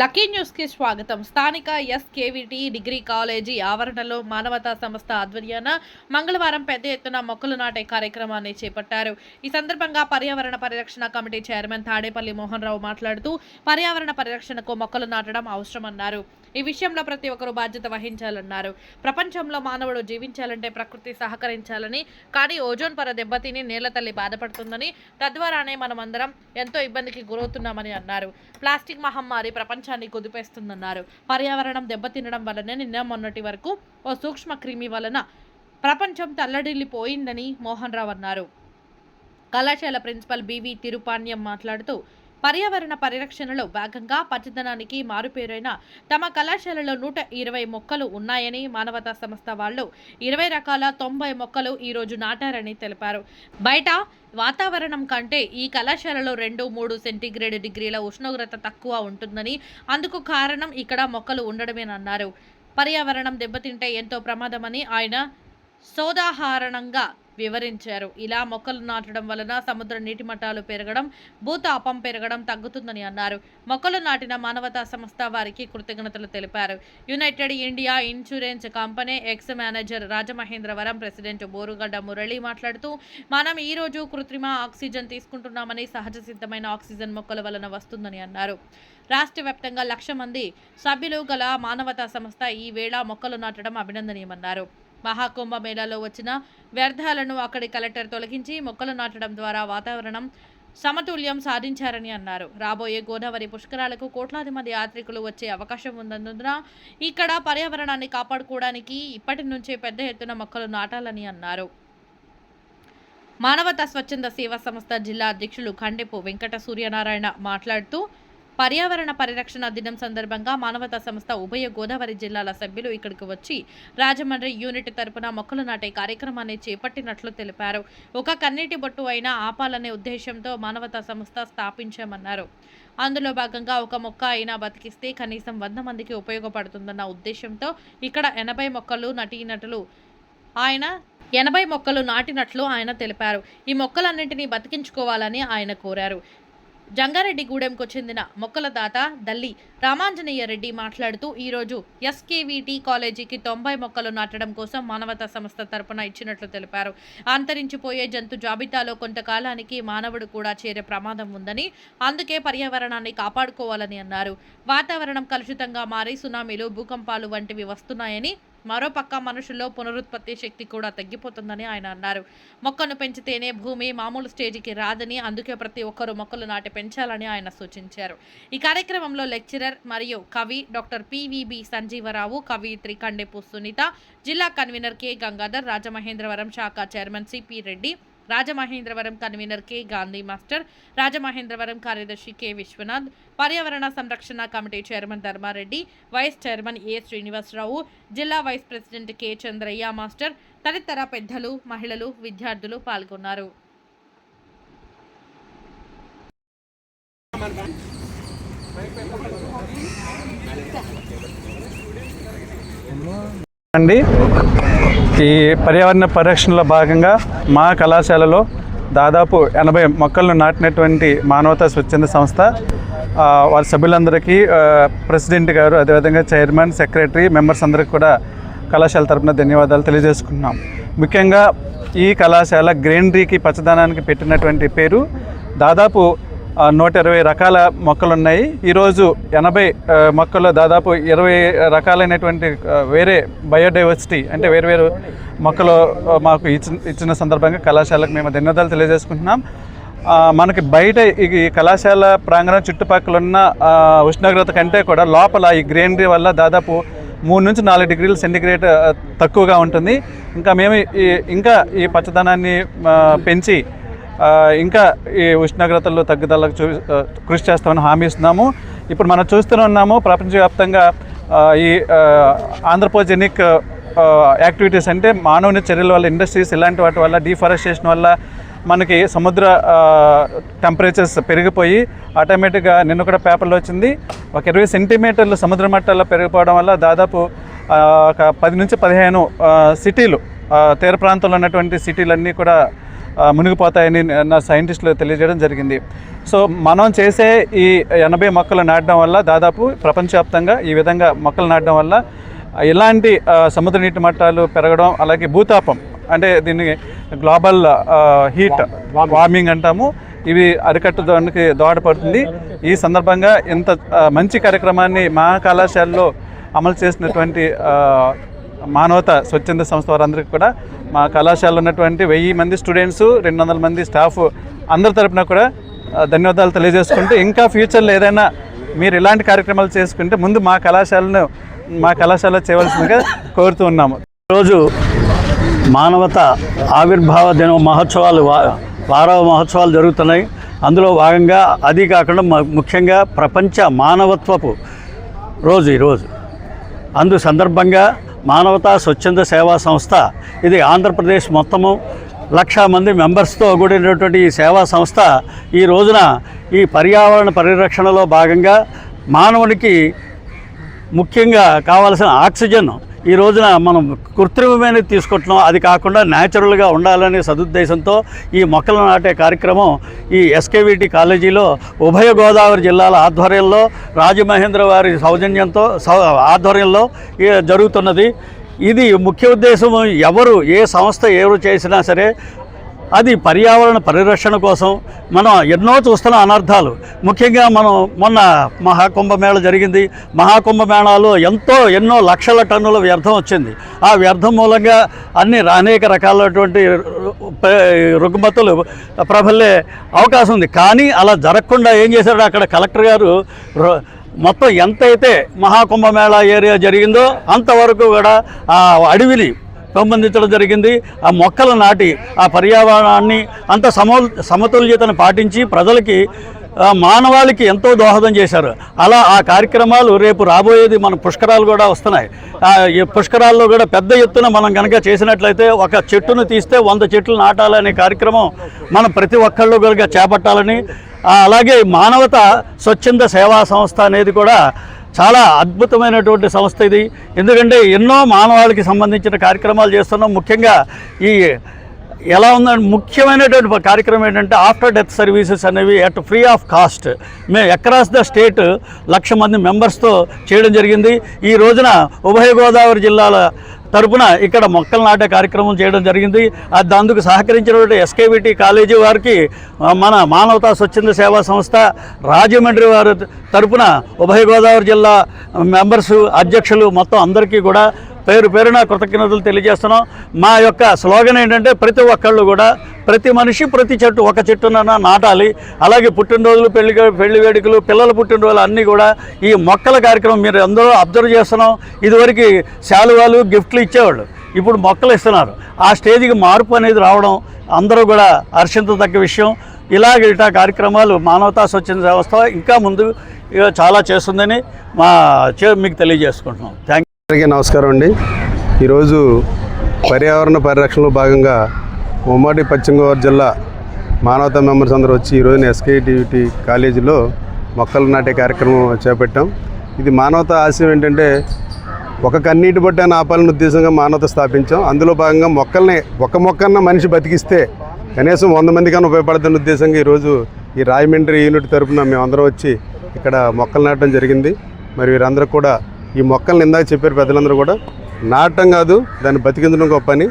Lucky న్యూస్కి స్వాగతం. స్థానిక ఎస్కేవిటి డిగ్రీ కాలేజీ ఆవరణలో మానవతా సంస్థ ఆధ్వర్యాన మంగళవారం పెద్ద ఎత్తున మొక్కలు నాటే కార్యక్రమాన్ని చేపట్టారు. ఈ సందర్భంగా పర్యావరణ పరిరక్షణ కమిటీ చైర్మన్ తాడేపల్లి మోహన్ రావు మాట్లాడుతూ పర్యావరణ పరిరక్షణకు మొక్కలు నాటడం అవసరమన్నారు. ఈ విషయంలో ప్రతి ఒక్కరూ బాధ్యత వహించాలన్నారు. ప్రపంచంలో మానవుడు జీవించాలంటే ప్రకృతి సహకరించాలని కానీ ఓజోన్ పొర దెబ్బతిని నేల తల్లి బాధపడుతుందని తద్వారానే మనమందరం ఎంతో ఇబ్బందికి గురవుతున్నామని అన్నారు. ప్లాస్టిక్ మహమ్మారి ప్రపంచాన్ని కుదిపేస్తుందన్నారు. పర్యావరణం దెబ్బతినడం వల్లనే నిన్న మొన్నటి వరకు ఓ సూక్ష్మ క్రిమి వలన ప్రపంచం తల్లడిల్లిపోయిందని మోహన్ రావు అన్నారు. కళాశాల ప్రిన్సిపల్ బివి తిరుపాణ్యం మాట్లాడుతూ పర్యావరణ పరిరక్షణలో భాగంగా పచ్చదనానికి మారుపేరైన తమ కళాశాలలో నూట ఇరవై మొక్కలు ఉన్నాయని మానవతా సంస్థ వాళ్ళు ఇరవై రకాల తొంభై మొక్కలు ఈరోజు నాటారని తెలిపారు. బయట వాతావరణం కంటే ఈ కళాశాలలో రెండు మూడు సెంటీగ్రేడ్ డిగ్రీల ఉష్ణోగ్రత తక్కువ ఉంటుందని అందుకు కారణం ఇక్కడ మొక్కలు ఉండడమేనన్నారు. పర్యావరణం దెబ్బతింటే ఎంతో ప్రమాదమని ఆయన సోదాహరణంగా వివరించారు. ఇలా మొక్కలు నాటడం వలన సముద్ర నీటి మట్టాలు పెరగడం భూతాపం పెరగడం తగ్గుతుందని అన్నారు. మొక్కలు నాటిన మానవతా సంస్థ వారికి కృతజ్ఞతలు తెలిపారు. United India Insurance company ex manager Rajamahendravaram president Borugadda Murali మాట్లాడుతూ మనం ఈ రోజు కృత్రిమ ఆక్సిజన్ తీసుకుంటున్నామని సహజ సిద్ధమైన ఆక్సిజన్ మొక్కల వలన వస్తుందని అన్నారు. రాష్ట్ర వ్యాప్తంగా లక్ష మంది సభ్యులు గల మానవతా సంస్థ ఈ వేళ మొక్కలు నాటడం అభినందనీయమన్నారు. మహాకుంభ మేళాలో వచ్చిన వ్యర్థాలను అక్కడి కలెక్టర్ తొలగించి మొక్కలు నాటడం ద్వారా వాతావరణం సమతుల్యం సాధించారని అన్నారు. రాబోయే గోదావరి పుష్కరాలకు కోట్లాది మంది యాత్రికులు వచ్చే అవకాశం ఉన్నందున ఇక్కడ పర్యావరణాన్ని కాపాడుకోవడానికి ఇప్పటి నుంచే పెద్ద ఎత్తున మొక్కలు నాటాలని అన్నారు. మానవతా స్వచ్ఛంద సేవా సంస్థ జిల్లా అధ్యక్షులు ఖండెపు వెంకట సూర్యనారాయణ మాట్లాడుతూ పర్యావరణ పరిరక్షణ దినం సందర్భంగా మానవతా సంస్థ ఉభయ గోదావరి జిల్లాల సభ్యులు ఇక్కడికి వచ్చి రాజమండ్రి యూనిట్ తరపున మొక్కలు నాటే కార్యక్రమాన్ని చేపట్టినట్లు తెలిపారు. ఒక కన్నీటి బొట్టు అయినా ఆపాలనే ఉద్దేశంతో మానవతా సంస్థ స్థాపించామన్నారు. అందులో భాగంగా ఒక మొక్క అయినా బతికిస్తే కనీసం వంద మందికి ఉపయోగపడుతుందన్న ఉద్దేశంతో ఇక్కడ ఎనభై మొక్కలు నటీనటులు ఆయన ఎనభై మొక్కలు నాటినట్లు ఆయన తెలిపారు. ఈ మొక్కలన్నింటినీ బతికించుకోవాలని ఆయన కోరారు. జంగారెడ్డిగూడెంకు చెందిన మొక్కల దాత దల్లి రామాంజనేయ రెడ్డి మాట్లాడుతూ ఈరోజు ఎస్కేవిటి కాలేజీకి తొంభై మొక్కలు నాటడం కోసం మానవతా సంస్థ తరపున ఇచ్చినట్లు తెలిపారు. అంతరించిపోయే జంతు జాబితాలో కొంతకాలానికి మానవుడు కూడా చేరే ప్రమాదం ఉందని అందుకే పర్యావరణాన్ని కాపాడుకోవాలని అన్నారు. వాతావరణం కలుషితంగా మారి సునామీలు భూకంపాలు వంటివి వస్తున్నాయని మరోపక్క మనుషుల్లో పునరుత్పత్తి శక్తి కూడా తగ్గిపోతుందని ఆయన అన్నారు. మొక్కను పెంచితేనే భూమి మామూలు స్టేజికి రాదని అందుకే ప్రతి ఒక్కరూ మొక్కలు నాటి పెంచాలని ఆయన సూచించారు. ఈ కార్యక్రమంలో లెక్చరర్ మరియు కవి డాక్టర్ పివిబి సంజీవరావు కవిత్రి కండెపు సునీత జిల్లా కన్వీనర్ కె గంగాధర్ రాజమహేంద్రవరం శాఖ chairman CP Reddy Rajamahendravaram convener K Gandhi master Rajamahendravaram కార్యదర్శి కె విశ్వనాథ్ పర్యావరణ సంరక్షణ committee chairman Dharmareddy vice chairman A Srinivasarao జిల్లా vice president K Chandraiah master తదితర పెద్దలు మహిళలు విద్యార్థులు పాల్గొన్నారు. అండి ఈ పర్యావరణ పరిరక్షణలో భాగంగా మా కళాశాలలో దాదాపు ఎనభై మొక్కలను నాటినటువంటి మానవతా స్వచ్ఛంద సంస్థ వారి సభ్యులందరికీ ప్రెసిడెంట్ గారు అదేవిధంగా చైర్మన్ సెక్రటరీ మెంబర్స్ అందరికీ కూడా కళాశాల తరఫున ధన్యవాదాలు తెలియజేసుకుంటున్నాం ముఖ్యంగా ఈ కళాశాల గ్రీనరీకి పచ్చదనానికి పెట్టినటువంటి పేరు దాదాపు నూట ఇరవై రకాల మొక్కలు ఉన్నాయి ఈరోజు ఎనభై మొక్కలు దాదాపు ఇరవై రకాలైనటువంటి వేరే బయోడైవర్సిటీ అంటే వేరు వేరు మొక్కలు మాకు ఇచ్చిన ఇచ్చిన సందర్భంగా కళాశాలకు మేము ధన్యవాదాలు తెలియజేసుకుంటున్నాం. మనకి బయట ఈ కళాశాల ప్రాంగణం చుట్టుపక్కల ఉన్న ఉష్ణోగ్రత కంటే కూడా లోపల ఈ గ్రీనరీ వల్ల దాదాపు మూడు నుంచి నాలుగు డిగ్రీలు సెంటిగ్రేడ్ తక్కువగా ఉంటుంది. ఇంకా మేము ఈ ఇంకా ఈ పచ్చదనాన్ని పెంచి ఇంకా ఈ ఉష్ణోగ్రతల్లో తగ్గుదలకు చూ కృషి చేస్తామని హామీ ఇస్తున్నాము. ఇప్పుడు మనం చూస్తూనే ఉన్నాము ప్రపంచవ్యాప్తంగా ఈ ఆంధ్రపోజెనిక్ యాక్టివిటీస్ అంటే మానవుని చర్యల వల్ల ఇండస్ట్రీస్ ఇలాంటి వాటి వల్ల డిఫారెస్టేషన్ వల్ల మనకి సముద్ర టెంపరేచర్స్ పెరిగిపోయి ఆటోమేటిక్గా నిన్న కూడా పేపర్లో వచ్చింది. ఒక ఇరవై సెంటీమీటర్లు సముద్ర మట్టాల్లో పెరిగిపోవడం వల్ల దాదాపు ఒక పది నుంచి పదిహేను సిటీలు తీర ప్రాంతంలో ఉన్నటువంటి సిటీలన్నీ కూడా మునిగిపోతాయని నా సైంటిస్టులు తెలియజేయడం జరిగింది. సో మనం చేసే ఈ ఎనభై మొక్కలు నాటడం వల్ల దాదాపు ప్రపంచవ్యాప్తంగా ఈ విధంగా మొక్కలు నాటడం వల్ల ఇలాంటి సముద్ర నీటి మట్టాలు పెరగడం అలాగే భూతాపం అంటే దీన్ని గ్లోబల్ హీట్ వార్మింగ్ అంటాము ఇవి అరికట్టడానికి దోహదపడుతుంది. ఈ సందర్భంగా ఇంత మంచి కార్యక్రమాన్ని మా కళాశాలలో అమలు చేసినటువంటి మానవత స్వచ్ఛంద సంస్థ వారందరికీ కూడా మా కళాశాలలో ఉన్నటువంటి వెయ్యి మంది స్టూడెంట్స్ రెండు వందల మంది స్టాఫ్ అందరి తరపున కూడా ధన్యవాదాలు తెలియజేసుకుంటూ ఇంకా ఫ్యూచర్లో ఏదైనా మీరు ఇలాంటి కార్యక్రమాలు చేసుకుంటే ముందు మా కళాశాలను మా కళాశాల చేయవలసిందిగా కోరుతూ ఉన్నాము. రోజు మానవత ఆవిర్భావ దిన మహోత్సవాలు వారవ మహోత్సవాలు జరుగుతున్నాయి. అందులో భాగంగా అది కాకుండా ముఖ్యంగా ప్రపంచ మానవత్వపు రోజు ఈరోజు అందు సందర్భంగా మానవతా స్వచ్ఛంద సేవా సంస్థ. ఇది ఆంధ్రప్రదేశ్ మొత్తము లక్ష మంది మెంబర్స్తో కూడినటువంటి ఈ సేవా సంస్థ. ఈ రోజున ఈ పర్యావరణ పరిరక్షణలో భాగంగా మానవునికి ముఖ్యంగా కావలసిన ఆక్సిజన్ ఈ రోజున మనం కృత్రిమమైనది తీసుకుంటున్నాం. అది కాకుండా న్యాచురల్గా ఉండాలనే సదుద్దేశంతో ఈ మొక్కలు నాటే కార్యక్రమం ఈ ఎస్కేవిటి కాలేజీలో ఉభయ గోదావరి జిల్లాల ఆధ్వర్యంలో రాజమహేంద్ర వారి సౌజన్యంతో సౌ ఆధ్వర్యంలో జరుగుతున్నది. ఇది ముఖ్య ఉద్దేశం ఎవరు ఏ సంస్థ ఎవరు చేసినా సరే అది పర్యావరణ పరిరక్షణ కోసం మనం ఎన్నో చూస్తున్న అనర్థాలు. ముఖ్యంగా మనం మొన్న మహాకుంభమేళ జరిగింది. మహాకుంభమేళాలో ఎంతో ఎన్నో లక్షల టన్నుల వ్యర్థం వచ్చింది. ఆ వ్యర్థం మూలంగా అన్ని అనేక రకాలైనటువంటి రుగ్మతులు ప్రబలే అవకాశం ఉంది. కానీ అలా జరగకుండా ఏం చేశాడు అక్కడ కలెక్టర్ గారు? మొత్తం ఎంతైతే మహాకుంభమేళా ఏరియా జరిగిందో అంతవరకు కూడా ఆ అడవిని పెంపొందించడం జరిగింది. ఆ మొక్కలు నాటి ఆ పర్యావరణాన్ని అంత సమో సమతుల్యతను పాటించి ప్రజలకి మానవాళికి ఎంతో దోహదం చేశారు. అలా ఆ కార్యక్రమాలు రేపు రాబోయేది మన పుష్కరాలు కూడా వస్తున్నాయి. ఈ పుష్కరాల్లో కూడా పెద్ద ఎత్తున మనం కనుక చేసినట్లయితే ఒక చెట్టును తీస్తే వంద చెట్లు నాటాలనే కార్యక్రమం మనం ప్రతి ఒక్కళ్ళు కనుక చేపట్టాలని అలాగే మానవత స్వచ్ఛంద సేవా సంస్థ అనేది కూడా చాలా అద్భుతమైనటువంటి సంస్థ ఇది. ఎందుకంటే ఎన్నో మానవాళికి సంబంధించిన కార్యక్రమాలు చేస్తున్నాం. ముఖ్యంగా ఈ ఎలా ఉందంటే ముఖ్యమైనటువంటి కార్యక్రమం ఏంటంటే ఆఫ్టర్ డెత్ సర్వీసెస్ అనేవి అట్ ఫ్రీ ఆఫ్ కాస్ట్. మేము అక్రాస్ ద స్టేట్ లక్ష మంది మెంబర్స్తో చేయడం జరిగింది. ఈ రోజున ఉభయ గోదావరి జిల్లాల తరపున ఇక్కడ మొక్కలు నాటే కార్యక్రమం చేయడం జరిగింది. అది అందుకు సహకరించినటువంటి ఎస్కేవిటి కాలేజీ వారికి మన మానవతా స్వచ్ఛంద సేవా సంస్థ రాజమండ్రి వారి తరపున ఉభయ గోదావరి జిల్లా మెంబర్స్ అధ్యక్షులు మొత్తం అందరికీ కూడా పేరు పేరున కృతజ్ఞతలు తెలియజేస్తున్నాం. మా యొక్క స్లోగన్ ఏంటంటే ప్రతి ఒక్కళ్ళు కూడా ప్రతి మనిషి ప్రతి చెట్టు ఒక చెట్టునన్నా నాటాలి. అలాగే పుట్టినరోజులు పెళ్ళి పెళ్ళి వేడుకలు పిల్లల పుట్టినరోజులు అన్నీ కూడా ఈ మొక్కల కార్యక్రమం మీరు అందరూ అబ్జర్వ్ చేస్తున్నాం. ఇదివరకు శాలువాలు గిఫ్ట్లు ఇచ్చేవాళ్ళు. ఇప్పుడు మొక్కలు ఇస్తున్నారు. ఆ స్టేజ్కి మార్పు అనేది రావడం అందరూ కూడా హర్షించదగ్గ విషయం. ఇలాగ ఇటా కార్యక్రమాలు మానవతా స్వచ్ఛంద సంస్థ ఇంకా ముందు ఇక చాలా చేస్తుందని మా చే- మీకు తెలియజేసుకుంటున్నాం. థ్యాంక్ అందరికీ నమస్కారం అండి. ఈరోజు పర్యావరణ పరిరక్షణలో భాగంగా ఉమ్మడి పశ్చిమ గోదావరి జిల్లా మానవతా మెంబర్స్ అందరూ వచ్చి ఈరోజు ఎస్కేటివిటీ కాలేజీలో మొక్కలు నాటే కార్యక్రమం చేపట్టాం. ఇది మానవత ఆశయం ఏంటంటే ఒక కన్నీటి బొట్టాన్ని ఆపాలని ఉద్దేశంగా మానవత స్థాపించాం. అందులో భాగంగా మొక్కల్ని ఒక మొక్కన్న మనిషి బతికిస్తే కనీసం వంద మంది కన్నా ఉపయోగపడుతున్న ఉద్దేశంగా ఈరోజు ఈ రాయమండ్రి యూనిట్ తరపున మేమందరం వచ్చి ఇక్కడ మొక్కలు నాటడం జరిగింది. మరి వీరందరూ కూడా ఈ మొక్కల్ని ఇందాక చెప్పారు పెద్దలందరూ కూడా. నాటడం కాదు దాన్ని బతికించడం గొప్ప పని.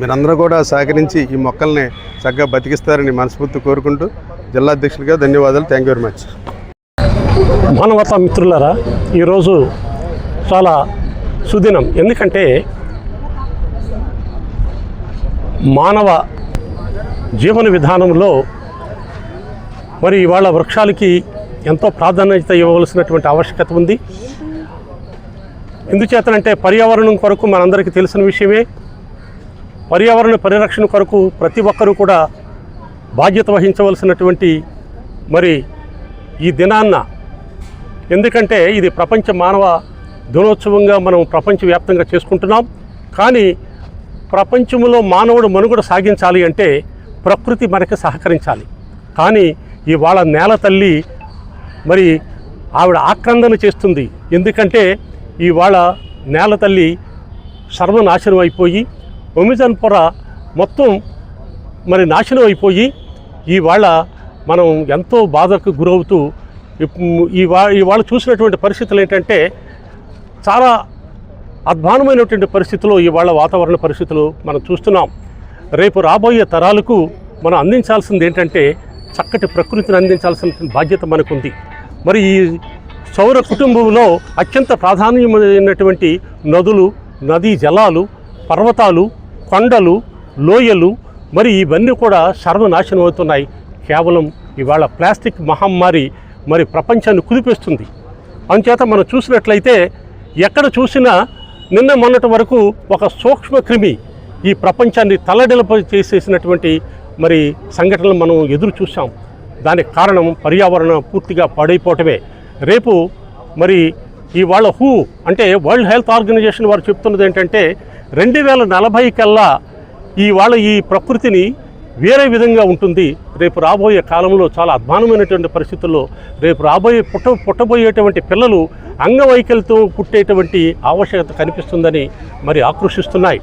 మీరందరూ కూడా సహకరించి ఈ మొక్కల్ని చక్కగా బతికిస్తారని మనస్ఫూర్తి కోరుకుంటూ జిల్లా అధ్యక్షుడిగా ధన్యవాదాలు. థ్యాంక్ యూ వెరీ మచ్ మానవతా మిత్రులారా ఈరోజు చాలా సుదినం. ఎందుకంటే మానవ జీవన విధానంలో మరి ఇవాళ వృక్షాలకి ఎంతో ప్రాధాన్యత ఇవ్వవలసినటువంటి ఆవశ్యకత ఉంది. ఎందుచేతనంటే పర్యావరణం కొరకు మనందరికీ తెలిసిన విషయమే. పర్యావరణ పరిరక్షణ కొరకు ప్రతి ఒక్కరూ కూడా బాధ్యత వహించవలసినటువంటి మరి ఈ దినాన్న. ఎందుకంటే ఇది ప్రపంచ మానవ దినోత్సవంగా మనం ప్రపంచవ్యాప్తంగా చేసుకుంటున్నాం. కానీ ప్రపంచంలో మానవుడు మనుగడ సాగించాలి అంటే ప్రకృతి మనకి సహకరించాలి. కానీ ఇవాళ నేల తల్లి మరి ఆవిడ ఆక్రందన చేస్తుంది. ఎందుకంటే ఇవాళ నేల తల్లి సర్వనాశనం అయిపోయి ఒమిజన్ పొర మొత్తం మరి నాశనం అయిపోయి ఇవాళ మనం ఎంతో బాధకు గురవుతూ ఇవా ఇవాళ చూసినటువంటి పరిస్థితులు ఏంటంటే చాలా అధ్వానమైనటువంటి పరిస్థితుల్లో ఇవాళ వాతావరణ పరిస్థితులు మనం చూస్తున్నాం. రేపు రాబోయే తరాలకు మనం అందించాల్సింది ఏంటంటే చక్కటి ప్రకృతిని అందించాల్సిన బాధ్యత మనకుంది. మరి ఈ సౌర కుటుంబంలో అత్యంత ప్రాధాన్యమైనటువంటి నదులు నదీ జలాలు పర్వతాలు కొండలు లోయలు మరి ఇవన్నీ కూడా సర్వనాశనం అవుతున్నాయి. కేవలం ఇవాళ ప్లాస్టిక్ మహమ్మారి మరి ప్రపంచాన్ని కుదిపేస్తుంది. అందుచేత మనం చూసినట్లయితే ఎక్కడ చూసినా నిన్న మొన్నటి వరకు ఒక సూక్ష్మ క్రిమి ఈ ప్రపంచాన్ని తల్లడిలప చేసేసినటువంటి మరి సంఘటనలు మనం ఎదురు చూసాం దానికి కారణం పర్యావరణం పూర్తిగా పాడైపోవటమే. రేపు మరి ఇవాళ హూ అంటే వరల్డ్ హెల్త్ ఆర్గనైజేషన్ వారు చెప్తున్నది ఏంటంటే రెండు వేల నలభై కల్లా ఇవాళ ఈ ప్రకృతిని వేరే విధంగా ఉంటుంది. రేపు రాబోయే కాలంలో చాలా అధ్వానమైనటువంటి పరిస్థితుల్లో రేపు రాబోయే పుట్ట పుట్టబోయేటువంటి పిల్లలు అంగవైకల్యంతో పుట్టేటువంటి ఆవశ్యకత కనిపిస్తుందని మరి ఆకర్షిస్తున్నాయి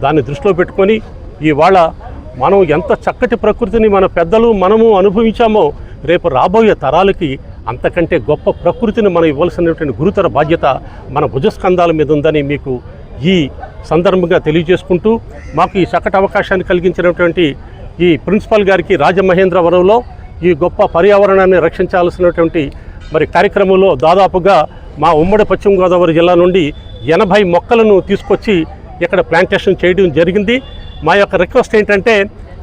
దాన్ని దృష్టిలో పెట్టుకొని ఇవాళ మనం ఎంత చక్కటి ప్రకృతిని మన పెద్దలు మనము అనుభవించామో రేపు రాబోయే తరాలకి అంతకంటే గొప్ప ప్రకృతిని మనం ఇవ్వాల్సినటువంటి గురుతర బాధ్యత మన భుజస్కంధాల మీద ఉందని మీకు ఈ సందర్భంగా తెలియజేసుకుంటూ మాకు ఈ చక్కటి అవకాశాన్ని కలిగించినటువంటి ఈ ప్రిన్సిపాల్ గారికి రాజమహేంద్రవరంలో ఈ గొప్ప పర్యావరణాన్ని రక్షించాల్సినటువంటి మరి కార్యక్రమంలో దాదాపుగా మా ఉమ్మడి పశ్చిమ గోదావరి జిల్లా నుండి ఎనభై మొక్కలను తీసుకొచ్చి ఇక్కడ ప్లాంటేషన్ చేయడం జరిగింది. మా యొక్క రిక్వెస్ట్ ఏంటంటే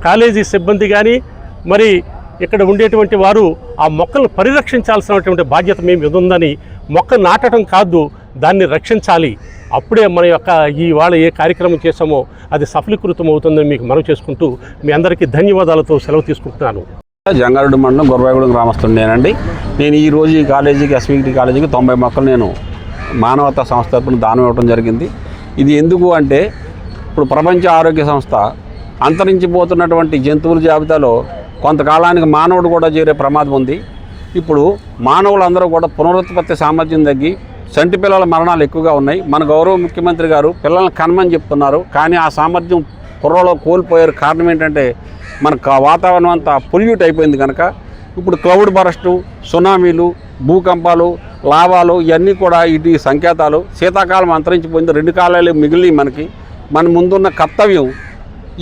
కాలేజీ సిబ్బంది కానీ మరి ఇక్కడ ఉండేటువంటి వారు ఆ మొక్కలను పరిరక్షించాల్సినటువంటి బాధ్యత మేము ఇది ఉందని మొక్క నాటడం కాదు దాన్ని రక్షించాలి. అప్పుడే మన యొక్క ఈ వాళ్ళ ఏ కార్యక్రమం చేసామో అది సఫలీకృతం అవుతుందని మీకు మనవి చేసుకుంటూ మీ అందరికీ ధన్యవాదాలతో సెలవు తీసుకుంటున్నాను. జంగారెడ్డి మండలం గొర్రగూడెం గ్రామస్తుడు నేనండి. నేను ఈ రోజు ఈ కాలేజీకి ఎస్విటి కాలేజీకి తొంభై మొక్కలు నేను మానవతా సంస్థ తరపున దానం ఇవ్వడం జరిగింది. ఇది ఎందుకు అంటే ఇప్పుడు ప్రపంచ ఆరోగ్య సంస్థ అంతరించిపోతున్నటువంటి జంతువుల జాబితాలో కొంతకాలానికి మానవుడు కూడా చేరే ప్రమాదం ఉంది. ఇప్పుడు మానవులందరూ కూడా పునరుత్పత్తి సామర్థ్యం తగ్గి చంటి పిల్లల మరణాలు ఎక్కువగా ఉన్నాయి. మన గౌరవ ముఖ్యమంత్రి గారు పిల్లల్ని కనమని చెప్తున్నారు. కానీ ఆ సామర్థ్యం కుర్రలో కోల్పోయారు కారణం ఏంటంటే మన వాతావరణం అంతా పొల్యూట్ అయిపోయింది కనుక ఇప్పుడు క్లౌడ్ బరస్టు సునామీలు భూకంపాలు లావాలు ఇవన్నీ కూడా ఇటు సంకేతాలు శీతాకాలం అంతరించిపోయింది. రెండు కాలాలు మిగిలినవి మనకి. మన ముందున్న కర్తవ్యం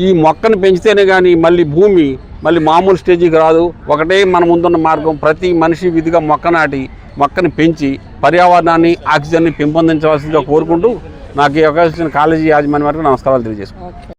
ఈ మొక్కను పెంచితేనే కానీ మళ్ళీ భూమి మళ్ళీ మామూలు స్టేజీకి రాదు. ఒకటే మన ముందున్న మార్గం ప్రతి మనిషి విధిగా మొక్క నాటి మొక్కని పెంచి పర్యావరణాన్ని ఆక్సిజన్ని పెంపొందించవలసిందిగా కోరుకుంటూ నాకు ఈ అవకాశం కాలేజీ యాజమాన్యం వరకు నమస్కారాలు తెలియజేసుకుంటాను